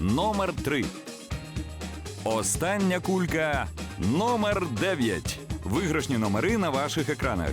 Номер 3. Остання кулька номер 9. Виграшні номери на ваших екранах.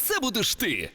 це будеш ти.